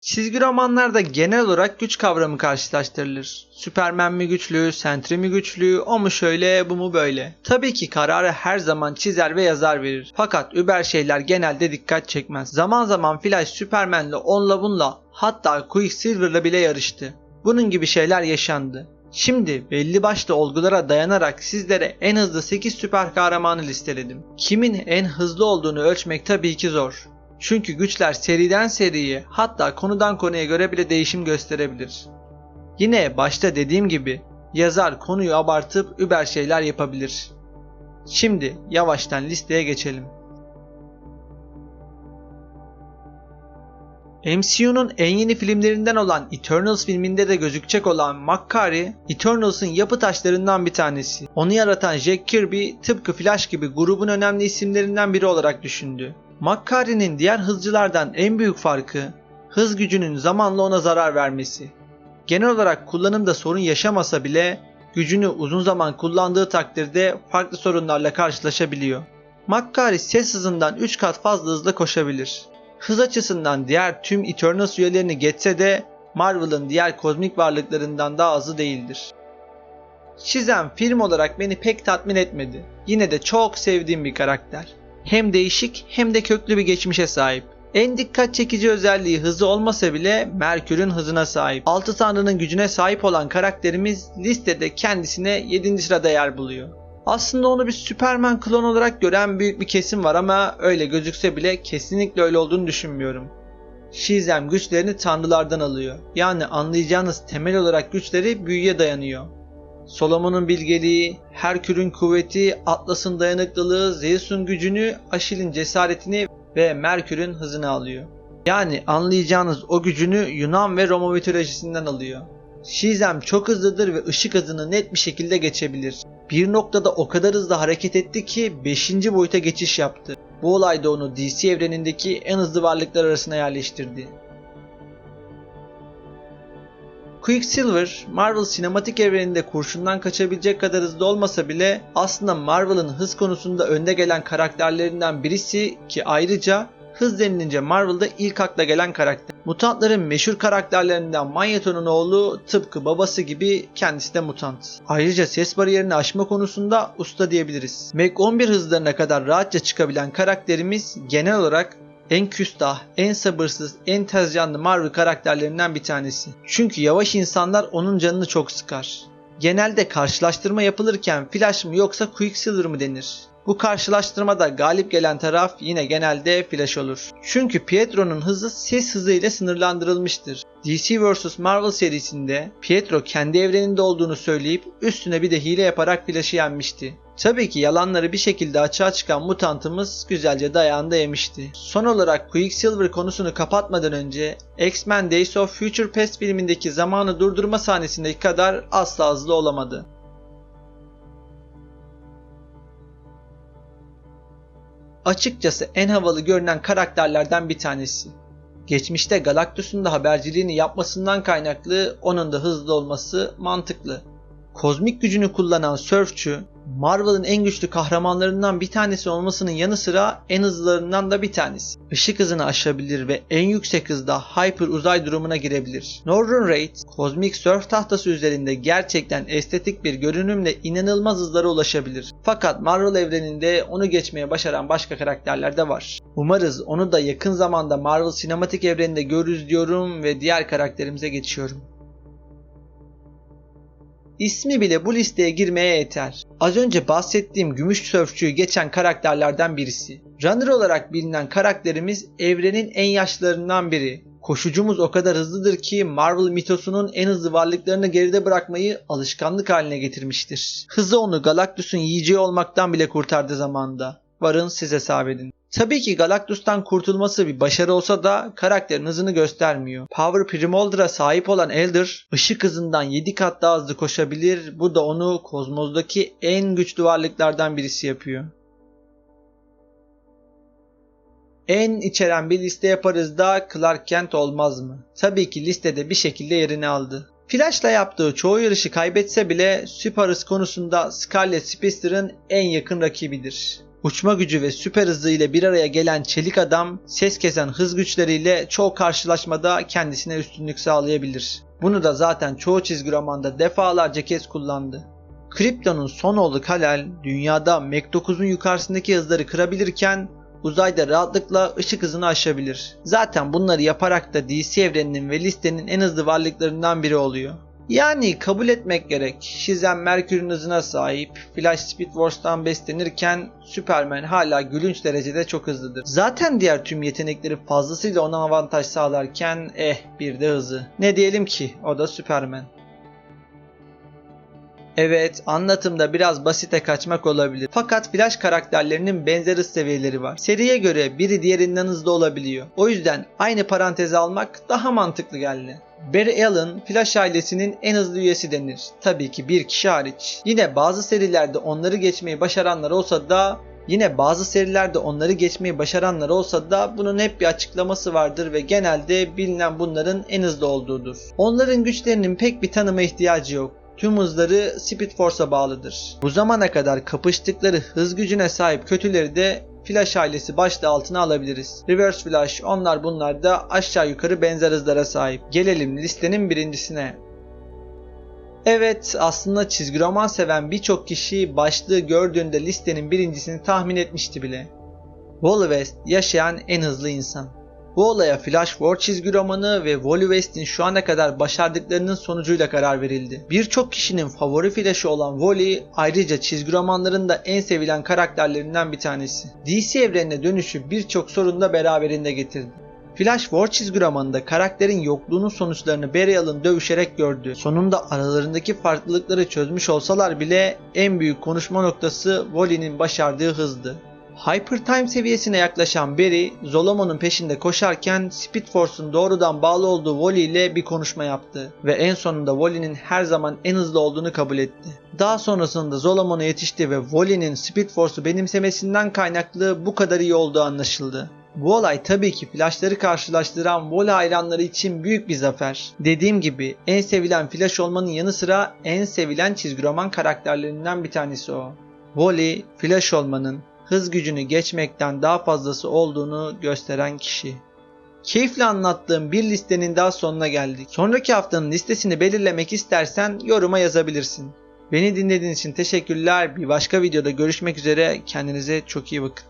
Çizgi romanlarda genel olarak güç kavramı karşılaştırılır. Süpermen mi güçlü, Sentry mi güçlü, o mu şöyle, bu mu böyle. Tabii ki kararı her zaman çizer ve yazar verir. Fakat über şeyler genelde dikkat çekmez. Zaman zaman Flash Süpermen'le onla bunla hatta Quicksilver'la bile yarıştı. Bunun gibi şeyler yaşandı. Şimdi belli başlı olgulara dayanarak sizlere en hızlı 8 süper kahramanı listeledim. Kimin en hızlı olduğunu ölçmek tabii ki zor. Çünkü güçler seriden seriye hatta konudan konuya göre bile değişim gösterebilir. Yine başta dediğim gibi yazar konuyu abartıp über şeyler yapabilir. Şimdi yavaştan listeye geçelim. MCU'nun en yeni filmlerinden olan Eternals filminde de gözükecek olan Makkari, Eternals'ın yapı taşlarından bir tanesi. Onu yaratan Jack Kirby tıpkı Flash gibi grubun önemli isimlerinden biri olarak düşündü. Makkari'nin diğer hızcılardan en büyük farkı hız gücünün zamanla ona zarar vermesi. Genel olarak kullanımda sorun yaşamasa bile gücünü uzun zaman kullandığı takdirde farklı sorunlarla karşılaşabiliyor. Makkari ses hızından 3 kat fazla hızla koşabilir. Hız açısından diğer tüm Eternals üyelerini geçse de Marvel'ın diğer kozmik varlıklarından daha azı değildir. Shazam film olarak beni pek tatmin etmedi. Yine de çok sevdiğim bir karakter. Hem değişik hem de köklü bir geçmişe sahip. En dikkat çekici özelliği hızı olmasa bile Merkür'ün hızına sahip. Altı Tanrı'nın gücüne sahip olan karakterimiz listede kendisine 7. sırada yer buluyor. Aslında onu bir Superman klon olarak gören büyük bir kesim var ama öyle gözükse bile kesinlikle öyle olduğunu düşünmüyorum. Shizem güçlerini tanrılardan alıyor. Yani anlayacağınız temel olarak güçleri büyüye dayanıyor. Solomon'un bilgeliği, Herkül'ün kuvveti, Atlas'ın dayanıklılığı, Zeus'un gücünü, Aşil'in cesaretini ve Merkür'ün hızını alıyor. Yani anlayacağınız o gücünü Yunan ve Roma mitolojisinden alıyor. Shizem çok hızlıdır ve ışık hızını net bir şekilde geçebilir. Bir noktada o kadar hızlı hareket etti ki 5. boyuta geçiş yaptı. Bu olay da onu DC evrenindeki en hızlı varlıklar arasına yerleştirdi. Quicksilver, Marvel sinematik evreninde kurşundan kaçabilecek kadar hızlı olmasa bile aslında Marvel'ın hız konusunda önde gelen karakterlerinden birisi ki ayrıca hız denilince Marvel'da ilk akla gelen karakter. Mutantların meşhur karakterlerinden Magneto'nun oğlu tıpkı babası gibi kendisi de mutant. Ayrıca ses bariyerini aşma konusunda usta diyebiliriz. Mach 11 hızlarına kadar rahatça çıkabilen karakterimiz genel olarak en küstah, en sabırsız, en tez canlı Marvel karakterlerinden bir tanesi. Çünkü yavaş insanlar onun canını çok sıkar. Genelde karşılaştırma yapılırken Flash mı yoksa Quicksilver mı denir. Bu karşılaştırmada galip gelen taraf yine genelde Flash olur. Çünkü Pietro'nun hızı ses hızı ile sınırlandırılmıştır. DC vs Marvel serisinde Pietro kendi evreninde olduğunu söyleyip üstüne bir de hile yaparak Flash'ı yenmişti. Tabii ki yalanları bir şekilde açığa çıkan mutantımız güzelce dayağında yemişti. Son olarak Quicksilver konusunu kapatmadan önce X-Men Days of Future Past filmindeki zamanı durdurma sahnesindeki kadar asla hızlı olamadı. Açıkçası en havalı görünen karakterlerden bir tanesi. Geçmişte Galactus'un da haberciliğini yapmasından kaynaklı onun da hızlı olması mantıklı. Kozmik gücünü kullanan Surfçu, Marvel'ın en güçlü kahramanlarından bir tanesi olmasının yanı sıra en hızlılarından da bir tanesi. Işık hızını aşabilir ve en yüksek hızda hyper uzay durumuna girebilir. Northern Raid, kozmik surf tahtası üzerinde gerçekten estetik bir görünümle inanılmaz hızlara ulaşabilir. Fakat Marvel evreninde onu geçmeye başaran başka karakterler de var. Umarız onu da yakın zamanda Marvel sinematik evreninde görürüz diyorum ve diğer karakterimize geçiyorum. İsmi bile bu listeye girmeye yeter. Az önce bahsettiğim gümüş sörfçüyü geçen karakterlerden birisi. Runner olarak bilinen karakterimiz evrenin en yaşlılarından biri. Koşucumuz o kadar hızlıdır ki Marvel mitosunun en hızlı varlıklarını geride bırakmayı alışkanlık haline getirmiştir. Hızı onu Galactus'un yiyeceği olmaktan bile kurtardı zamanda. Varın siz hesap edin. Tabii ki Galactus'tan kurtulması bir başarı olsa da karakterin hızını göstermiyor. Power Primolder'a sahip olan Elder ışık hızından 7 kat daha hızlı koşabilir. Bu da onu kozmozdaki en güçlü varlıklardan birisi yapıyor. En içeren bir liste yaparız da Clark Kent olmaz mı? Tabii ki listede bir şekilde yerini aldı. Flash'la yaptığı çoğu yarışı kaybetse bile süper hız konusunda Scarlet Speedster'ın en yakın rakibidir. Uçma gücü ve süper hızı ile bir araya gelen çelik adam ses kesen hız güçleriyle çoğu karşılaşmada kendisine üstünlük sağlayabilir. Bunu da zaten çoğu çizgi romanda defalarca kez kullandı. Krypton'un son oğlu Kal-El dünyada Mach 9'un yukarısındaki hızları kırabilirken uzayda rahatlıkla ışık hızını aşabilir. Zaten bunları yaparak da DC evreninin ve listenin en hızlı varlıklarından biri oluyor. Yani kabul etmek gerek. Shazam Merkür'ün hızına sahip, Flash Speed Force'dan beslenirken Superman hala gülünç derecede çok hızlıdır. Zaten diğer tüm yetenekleri fazlasıyla ona avantaj sağlarken eh bir de hızı. Ne diyelim ki o da Superman. Evet, anlatımda biraz basite kaçmak olabilir. Fakat Flash karakterlerinin benzer hız seviyeleri var. Seriye göre biri diğerinden hızlı olabiliyor. O yüzden aynı paranteze almak daha mantıklı geldi. Barry Allen, Flash ailesinin en hızlı üyesi denir. Tabii ki bir kişi hariç. Yine bazı serilerde onları geçmeyi başaranlar olsa da Yine bazı serilerde onları geçmeyi başaranlar olsa da bunun hep bir açıklaması vardır ve genelde bilinen bunların en hızlı olduğudur. Onların güçlerinin pek bir tanıma ihtiyacı yok. Tüm hızları Speed Force'a bağlıdır. Bu zamana kadar kapıştıkları hız gücüne sahip kötüleri de Flash ailesi başta altına alabiliriz. Reverse Flash onlar bunlar da aşağı yukarı benzer hızlara sahip. Gelelim listenin birincisine. Evet aslında çizgi roman seven birçok kişi başlığı gördüğünde listenin birincisini tahmin etmişti bile. Wally West yaşayan en hızlı insan. Bu olaya Flash War çizgi romanı ve Wally West'in şu ana kadar başardıklarının sonucuyla karar verildi. Birçok kişinin favori Flash'ı olan Wally ayrıca çizgi romanların da en sevilen karakterlerinden bir tanesi. DC evrenine dönüşü birçok sorun da beraberinde getirdi. Flash War çizgi romanında karakterin yokluğunun sonuçlarını Barry dövüşerek gördü. Sonunda aralarındaki farklılıkları çözmüş olsalar bile en büyük konuşma noktası Wally'nin başardığı hızdı. Hyper Time seviyesine yaklaşan Barry, Zolomon'un peşinde koşarken Speed Force'un doğrudan bağlı olduğu Wally ile bir konuşma yaptı ve en sonunda Wally'nin her zaman en hızlı olduğunu kabul etti. Daha sonrasında Zolomon'a yetişti ve Wally'nin Speed Force'u benimsemesinden kaynaklı bu kadar iyi olduğu anlaşıldı. Bu olay tabii ki Flash'ları karşılaştıran Wally hayranları için büyük bir zafer. Dediğim gibi en sevilen Flash olmanın yanı sıra en sevilen çizgi roman karakterlerinden bir tanesi o. Wally, Flash olmanın hız gücünü geçmekten daha fazlası olduğunu gösteren kişi. Keyifle anlattığım bir listenin daha sonuna geldik. Sonraki haftanın listesini belirlemek istersen yoruma yazabilirsin. Beni dinlediğiniz için teşekkürler. Bir başka videoda görüşmek üzere. Kendinize çok iyi bakın.